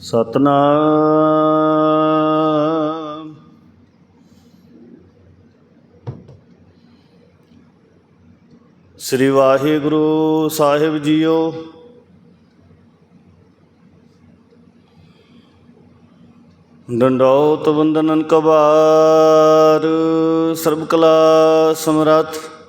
ਸਤਨਾਮ। ਸ੍ਰੀ ਵਾਹਿਗੁਰੂ ਸਾਹਿਬ ਜੀਓ। ਡੰਡੌਤ ਵੰਦਨਨ ਕਬਾਰ ਸਰਬ ਕਲਾ ਸਮਰੱਥ।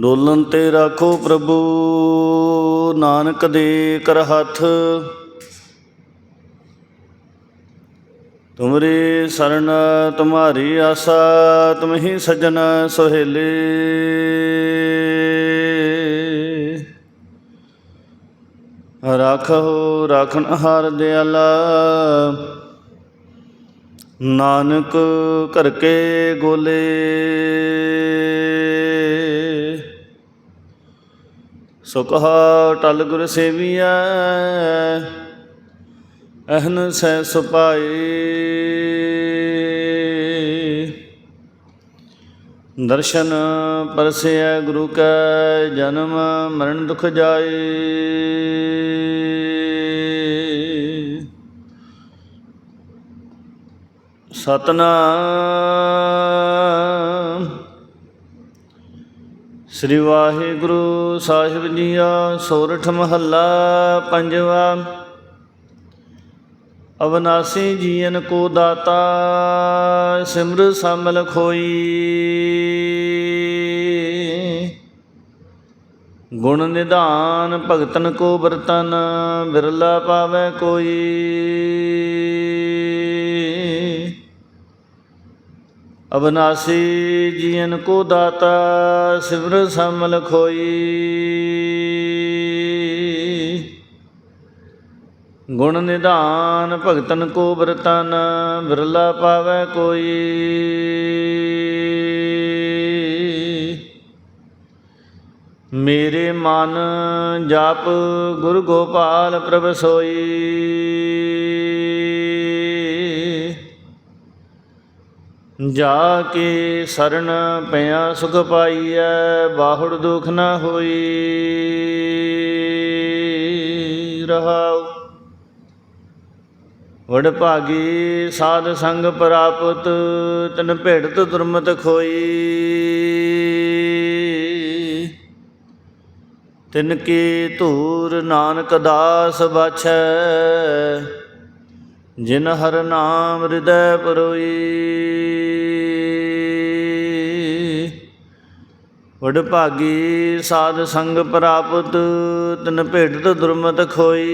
ਡੋਲਨ ਤੇ ਰੱਖੋ ਪ੍ਰਭੂ, ਨਾਨਕ ਦੇ ਕਰ ਹੱਥ। ਤੁਮਰੇ ਸਰਨ, ਤੁਮਾਰੀ ਆਸਾ ਤੁਮਹੀ ਸਜਣ ਸੁਹੇਲੇ। ਰਾਖੋ, ਰਾਖਣ ਹਾਰ ਦਿਆਲਾ। ਨਾਨਕ ਕਰਕੇ ਗੋਲੇ। ਸੁਖਾ ਟਲ ਗੁਰ ਸੇਵੀਐ, ਅਹਨ ਸੈ ਸੁਪਾਈ ਦਰਸ਼ਨ ਪਰਸਿਆ ਗੁਰੂ ਕੈ, ਜਨਮ ਮਰਨ ਦੁਖ ਜਾਏ। ਸਤਨਾਮ। ਸ੍ਰੀ ਵਾਹਿਗੁਰੂ ਸਾਹਿਬ ਜੀਆ ਸੋਰਠ ਮਹੱਲਾ ਪੰਜਵਾ। ਅਵਨਾਸੀ ਜੀਵਨ ਕੋ ਦਾਤਾ, ਸਿਮਰ ਸਮਲ ਖੋਈ। ਗੁਣ ਨਿਧਾਨ ਭਗਤਨ ਕੋ ਬਰਤਨ ਬਿਰਲਾ ਪਾਵੇ ਕੋਈ। ਅਬਨਾਸੀ ਜੀਵਨ ਕੋ ਦਾਤਾ ਸਿਮਰ ਸਮਲ ਖੋਈ। ਗੁਣ ਨਿਧਾਨ ਭਗਤਨ ਕੋ ਬਰਤਨ ਬਿਰਲਾ ਪਾਵੇ ਕੋਈ। ਮੇਰੇ ਮਨ ਜਪ ਗੁਰ ਗੋਪਾਲ ਪ੍ਰਭ ਸੋਈ। ਜਾ ਕੇ ਸਰਣ ਪਿਆ ਸੁਖ ਪਾਈਐ, ਬਾਹੁੜ ਦੁਖ ਨਾ ਹੋਈ। ਰਹਾਉ। ਵਡ ਭਾਗੀ ਸਾਧ ਸੰਗ ਪ੍ਰਾਪਤ, ਤਨ ਭੇੜਤ ਦੁਰਮਤ ਖੋਈ। ਤਿਨ ਕੀ ਧੂਰ ਨਾਨਕ ਦਾਸ ਬਾਛੈ ਜਿਨ ਹਰ ਨਾਮ ਹਿਰਦੈ ਪਰੋਈ। ਵਡ ਭਾਗੀ ਸਾਧ ਸੰਗ ਪ੍ਰਾਪਤ, ਤਨ ਭੇਟਤ ਦੁਰਮਤ ਖੋਈ।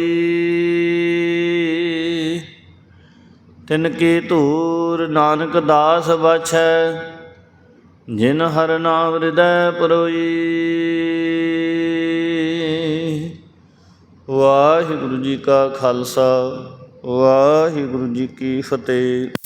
ਤਿਨ ਕੀ ਧੂਰ ਨਾਨਕ ਦਾਸ ਬਾਛੈ, ਜਿਨ ਹਰ ਨਾਮ ਹਿਰਦੈ ਪਰੋਈ। ਵਾਹਿਗੁਰੂ ਜੀ ਕਾ ਖਾਲਸਾ। ਵਾਹਿਗੁਰੂ ਜੀ ਕੀ ਫਤਿਹ।